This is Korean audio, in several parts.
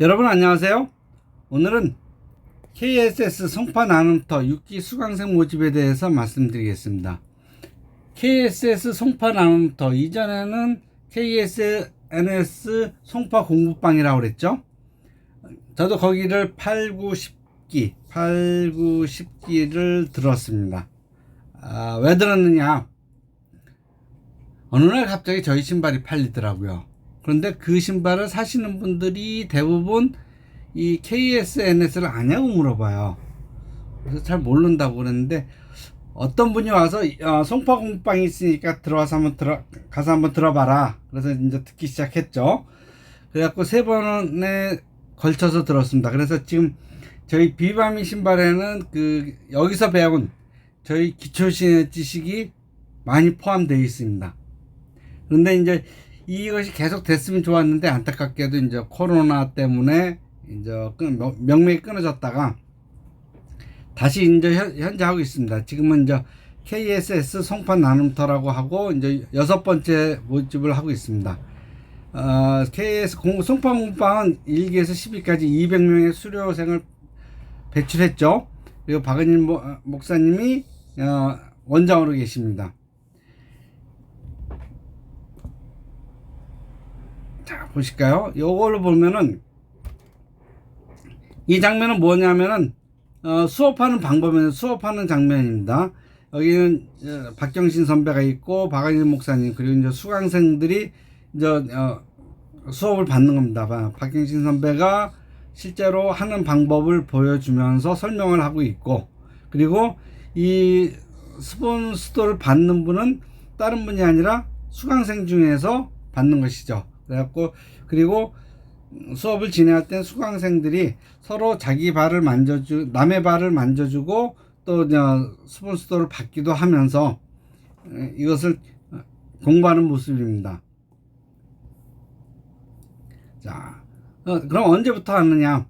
여러분 안녕하세요. 오늘은 KSS 송파 나눔터 6기 수강생 모집에 대해서 말씀드리겠습니다. KSS 송파 나눔터 이전에는 KSNS 송파 공부방이라고 그랬죠. 저도 거기를 8, 9, 10기, 8, 9, 10기를 들었습니다. 아, 왜 들었느냐? 어느 날 갑자기 저희 신발이 팔리더라고요. 그런데 그 신발을 사시는 분들이 대부분 이 KSNS를 아냐고 물어봐요. 그래서 잘 모른다고 그랬는데 어떤 분이 와서 어, 송파 공방이 있으니까 들어와서 한번 들어 가서 한번 들어봐라. 그래서 이제 듣기 시작했죠. 그래갖고 세 번에 걸쳐서 들었습니다. 그래서 지금 저희 비바미 신발에는 그 여기서 배운 저희 기초 지식이 많이 포함되어 있습니다. 그런데 이제 이것이 계속 됐으면 좋았는데 안타깝게도 이제 코로나 때문에 이제 명맥이 끊어졌다가 다시 이제 현- 현재 하고 있습니다. 지금은 이제 KSS 송판 나눔터라고 하고 이제 여섯 번째 모집을 하고 있습니다. 어, KS 공, 송판 공방은 1기에서 10위까지 200명의 수료생을 배출했죠. 그리고 박은일 모- 목사님이 어, 원장으로 계십니다. 자, 보실까요? 요걸로 보면은 이 장면은 뭐냐면은 어, 수업하는 방법은 수업하는 장면입니다. 여기는 어, 박경신 선배가 있고 박한일 목사님 그리고 이제 수강생들이 이제 어, 수업을 받는 겁니다. 바- 박경신 선배가 실제로 하는 방법을 보여주면서 설명을 하고 있고 그리고 이 스폰서를 받는 분은 다른 분이 아니라 수강생 중에서 받는 것이죠. 그래갖고 그리고 수업을 진행할 땐 수강생들이 서로 자기 발을 만져주 남의 발을 만져주고 또 어, 스폰서를 받기도 하면서 에, 이것을 어, 공부하는 모습입니다. 자, 어, 그럼 언제부터 하느냐?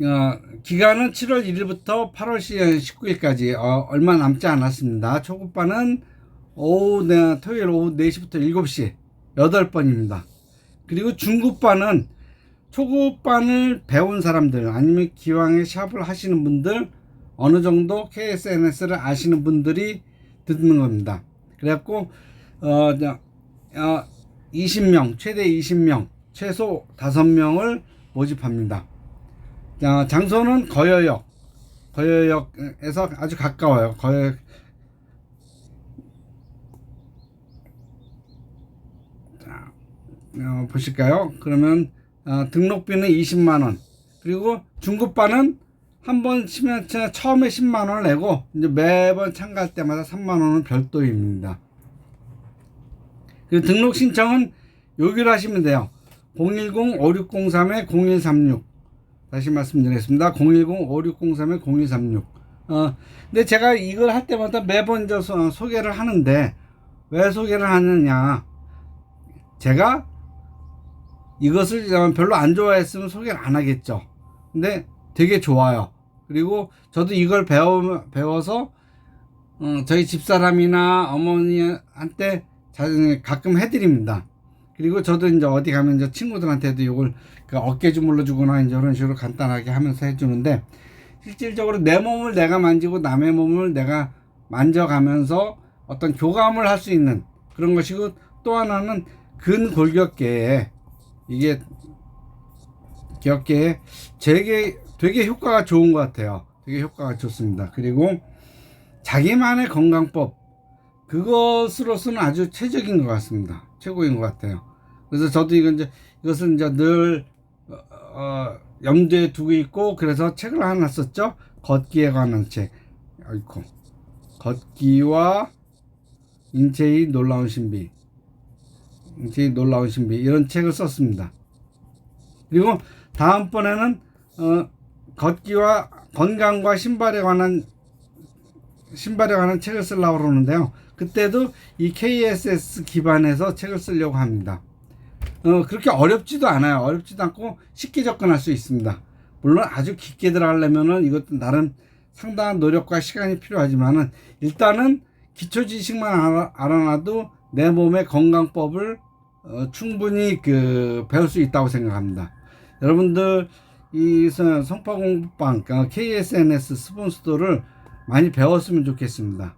어, 기간은 7월 1일부터 8월 19일까지 어, 얼마 남지 않았습니다. 초급반은 오후 네, 토요일 오후 4시부터 7시 8번입니다. 그리고 중급반은 초급반을 배운 사람들 아니면 기왕에 샵을 하시는 분들 어느 정도 KSNS를 아시는 분들이 듣는 겁니다. 그래갖고 어, 저, 어 20명 최대 20명 최소 5명을 모집합니다. 자, 장소는 거여역 거여역에서 아주 가까워요. 거여 자, 어, 보실까요? 그러면 어, 등록비는 20만 원. 그리고 중급반은 한 번 치면 차- 처음에 10만 원을 내고 이제 매번 참가할 때마다 3만 원은 별도입니다. 그리고 등록 신청은 여기로 하시면 돼요. 010-5603-0136 다시 말씀드리겠습니다. 010-5603-0136 어, 근데 제가 이걸 할 때마다 매번 소, 소개를 하는데 왜 소개를 하느냐 제가 이것을 별로 안 좋아했으면 소개를 안 하겠죠. 근데 되게 좋아요. 그리고 저도 이걸 배워, 배워서 어, 저희 집사람이나 어머니한테 자- 가끔 해드립니다. 그리고 저도 이제 어디 가면 이제 친구들한테도 이걸 그 어깨 주물러 주거나 이제 이런 식으로 간단하게 하면서 해주는데 실질적으로 내 몸을 내가 만지고 남의 몸을 내가 만져가면서 어떤 교감을 할 수 있는 그런 것이고 또 하나는 근골격계에 이게 기억계에 되게 되게 효과가 좋은 것 같아요. 되게 효과가 좋습니다. 그리고 자기만의 건강법 그것으로서는 아주 최적인 것 같습니다. 최고인 것 같아요. 그래서 저도 이건 이제 이것은 이제 늘 어, 어, 염두에 두고 있고 그래서 책을 하나 썼죠. 걷기에 관한 책. 아이고 걷기와 인체의 놀라운 신비. 인체의 놀라운 신비 이런 책을 썼습니다. 그리고 다음번에는 어, 걷기와 건강과 신발에 관한 신발에 관한 책을 쓰려고 그러는데요. 그때도 이 KSS 기반에서 책을 쓰려고 합니다. 어, 그렇게 어렵지도 않아요. 어렵지도 않고 쉽게 접근할 수 있습니다. 물론 아주 깊게 들어가려면은 이것도 나름 상당한 노력과 시간이 필요하지만은 일단은 기초 지식만 알아, 알아놔도 내 몸의 건강법을 어, 충분히 그 배울 수 있다고 생각합니다. 여러분들 이 성- 성파공부방 어, KSNS 스폰서도를 많이 배웠으면 좋겠습니다.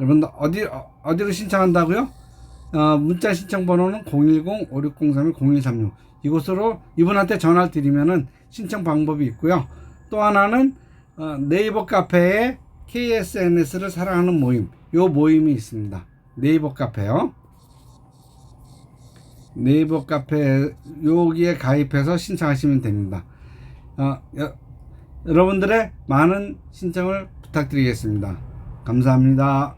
여러분들 어디 어, 어디로 신청한다고요? 어, 문자 신청 번호는 010-5603-0136 이곳으로 이분한테 전화를 드리면은 신청 방법이 있고요. 또 하나는 어, 네이버 카페에 KSNS를 사랑하는 모임 요 모임이 있습니다. 네이버 카페요. 네이버 카페 여기에 가입해서 신청하시면 됩니다. 어, 여, 여러분들의 많은 신청을 부탁드리겠습니다. 감사합니다.